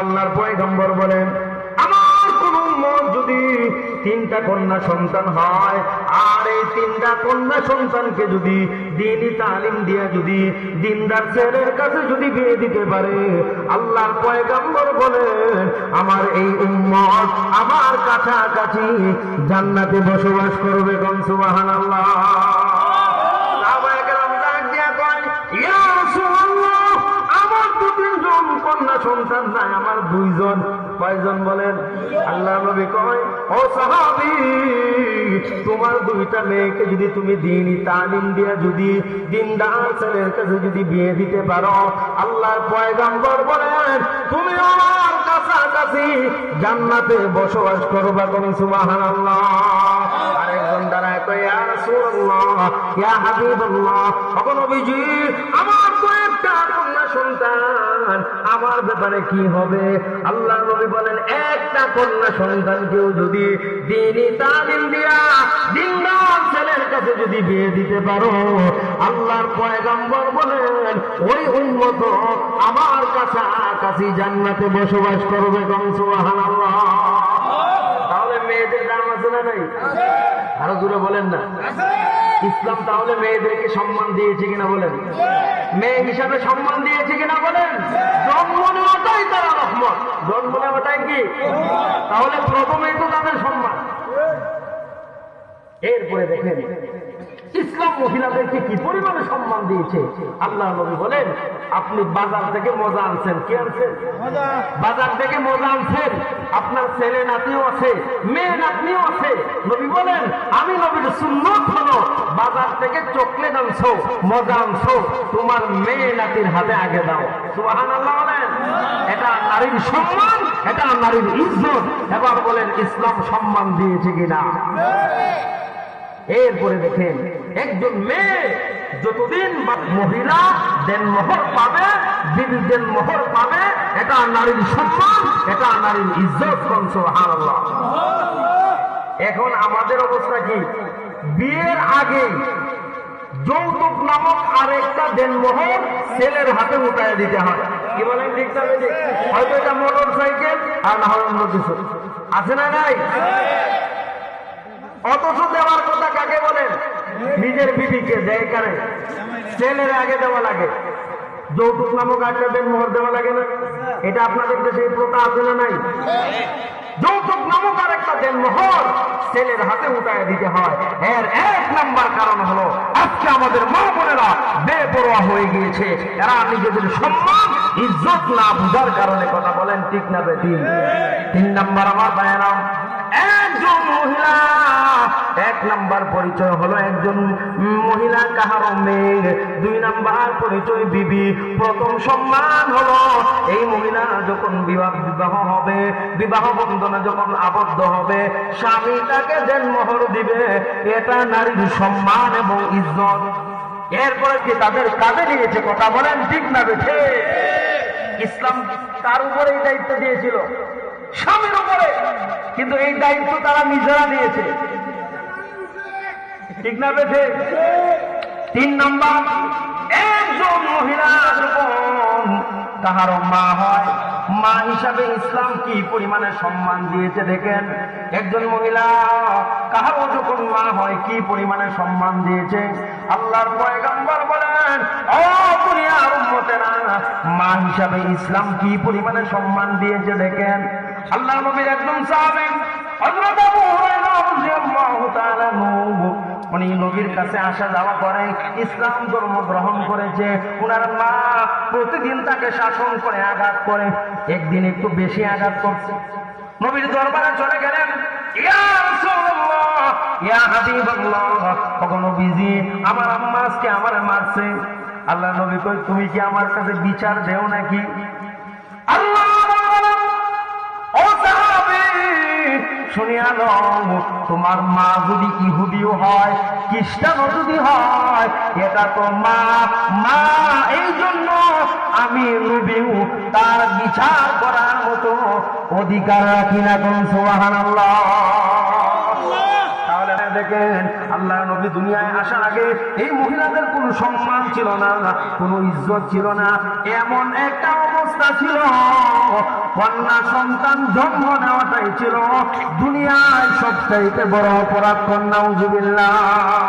আল্লাহর পয়গম্বর বলেন, আমার তিনটা কন্যা সন্তান হয়, আর এই তিনটা কন্যা সন্তানকে যদি দিনই তালিম যদি দিনদার ছেলের কাছে যদি বিয়ে দিতে পারে, আল্লাহর পয়গম্বর বলেন, আমার এই উম্মত আমার কাছাকাছি জান্নাতে বসবাস করবে কম সুবাহান আল্লাহ সন্তান নাই, আমার দুইজন। কয়জন বলেন? আল্লাহ নবী কয়, ও সাহাবি, তোমার দুইটা মেয়েকে যদি তুমি দিনই তালিম দিয়ে যদি দিনদার ছেলের কাছে যদি বিয়ে দিতে পারো, আল্লাহর পয়গাম্বর বলেন, তুমি আমার কাছাকাছি জান্নাতে বসবাস করবা কোন সুবাহান আল্লাহ আরেকজন দাঁড়ায় কয়, ইয়া রাসূলুল্লাহ, ইয়া হাবিবাল্লাহ। তখন নবীজি আমার তো একটা কন্যা সন্তান, আমার ব্যাপারে কি হবে? আল্লাহ নবী বলেন, একটা কন্যা সন্তান কেউ যদি দিনই তালিম দিয়া দিনদার ছেলের কাছে যদি বিয়ে দিতে পারো, আল্লাহর পয়গম্বর বলেন, ওই উন্মত আমার কাছাকাছি জান্নাতে বসবাস করবে কম, সুবহানাল্লাহ। তাহলে মেয়েদের দাম আছে না নাই? আরও দূরে বলেন না। ইসলাম তাহলে মেয়েদেরকে সম্মান দিয়েছে কিনা বলেন? মেয়ে হিসাবে সম্মান দিয়েছে কিনা বলেন? জন্ম নেওয়াটাই তারা রহমত। জন্ম নেওয়াটাই কি? তাহলে প্রথমেই তো তাদের সম্মান। এরপরে দেখেন ইসলাম মহিলাদেরকে কি পরিমাণে সম্মান দিয়েছে? আল্লাহ নবী বলেন আপনি বাজার থেকে মজা আনছেন। কি আনছেন? বাজার থেকে মজা আনছেন। আপনার ছেলে নাতিও আছে মেয়ে নাতনিও আছে। নবী বলেন আমি নবীর সুন্নত হলো বাজার থেকে চকলেট আনছো মজা আনছো তোমার মেয়ে নাতির হাতে আগে দাও। সুবাহান আল্লাহ বলেন। এটা নারীর সম্মান এটা নারীর ইজ্জত। এবার বলেন ইসলাম সম্মান দিয়েছে কিনা? এরপরে দেখেন, একজন মেয়ে যতদিন মহিলা দেন মোহর পাবে, বিবি দেন মোহর পাবে, এটা নারীর সম্মান, এটা নারীর ইজ্জত আল্লাহ এখন আমাদের অবস্থা কি? বিয়ের আগে যৌতুক নামক আরেকটা দেনমোহর ছেলের হাতে উঠায় দিতে হয়। কি বলেন হয়তো এটা মোটর সাইকেল আর না হয় অন্য কিছু। আছে না নাই? অথচ দেওয়ার কথা কাকে বলেন? নিজের বিবিকে দেয় কারে। ছেলের আগে দেওয়া লাগে। যৌতুক নামক একটা মোহর দেওয়া লাগে না। এটা আপনাদের দেশে প্রথা আছে না নাই? যৌতুক নামক আর একটা দেন মোহর ছেলের হাতে উঠায় দিতে হয়। এর এক নাম্বার কারণ হলো, আজকে আমাদের মা বোনেরা বেপরোয়া হয়ে গিয়েছে। এরা নিজেদের সম্মান, ইজ্জত না বুঝার কারণে কথা বলেন ঠিক না বেটি তিন নাম্বার আমার বায়না একজন মহিলা। এক নাম্বার পরিচয় হলো একজন মহিলা কাহার মেয়ে দুই নাম্বার পরিচয় বিবি। প্রথম সম্মান হলো এই মহিলা যখন বিবাহ বিবাহ হবে, বিবাহ বন্ধনে যখন আবদ্ধ হবে, স্বামী তাকে দেন মোহর দিবে। এটা নারীর সম্মান এবং ইজ্জত। এরপরে কি তাদের কাজে নিয়েছে কথা বলেন, ঠিক না ইসলাম তার উপরে দায়িত্ব দিয়েছিল। স্বামীর উপরে। কিন্তু এই দায়িত্ব তারা নিজেরা নিয়েছে ঠিক না বেঠে? তিন নম্বর, একজন মহিলা যখন তাহার মা হয়। মা হিসাবে ইসলাম কি পরিমাণে সম্মান দিয়েছে দেখেন। একজন মহিলা কাহারও যখন মা হয়, কি পরিমাণে সম্মান দিয়েছে? আল্লাহর পয়গাম্বর বলেন ও দুনিয়ার উম্মতেরা, মা হিসাবে ইসলাম কি পরিমাণে সম্মান দিয়েছে দেখেন? নবীর একজন হযরত আবু হুরায়রা রাদিয়াল্লাহু তাআলা উনি নবীর কাছে আসা যাওয়া ইসলাম ধর্ম গ্রহণ করেছে। উনার মা প্রতিদিন তাকে শাসন করে আঘাত করে একদিন একটু বেশি আঘাত করছে। নবীর দরবারে চলে গেলেন ইয়া রাসূলুল্লাহ, ইয়া নবীজি, আমার আম্মা আজকে আমার মারছে। আল্লাহ নবী কই তুমি কি আমার কাছে বিচার দেও নাকি? শুনিয়া নাও, তোমার মা যদি ইহুদিও হয় খ্রিস্টানও যদি হয় এটা তো মা মা এই জন্য আমি রুবিউ তার বিচার করার মতো অধিকার রাখি না কোন সোহান তাহলে দেখেন আল্লাহ দুনিয়ায় আসার আগে এই মহিলাদের কোনো সম্মান ছিল না, কোনো ইজ্জত ছিল না, এমন একটা অবস্থা ছিল। কন্যা সন্তান জন্ম নেওয়াটাই ছিল দুনিয়ায় সবচাইতে বড় অপরাধ। কন্যা উজুবিল্লাহ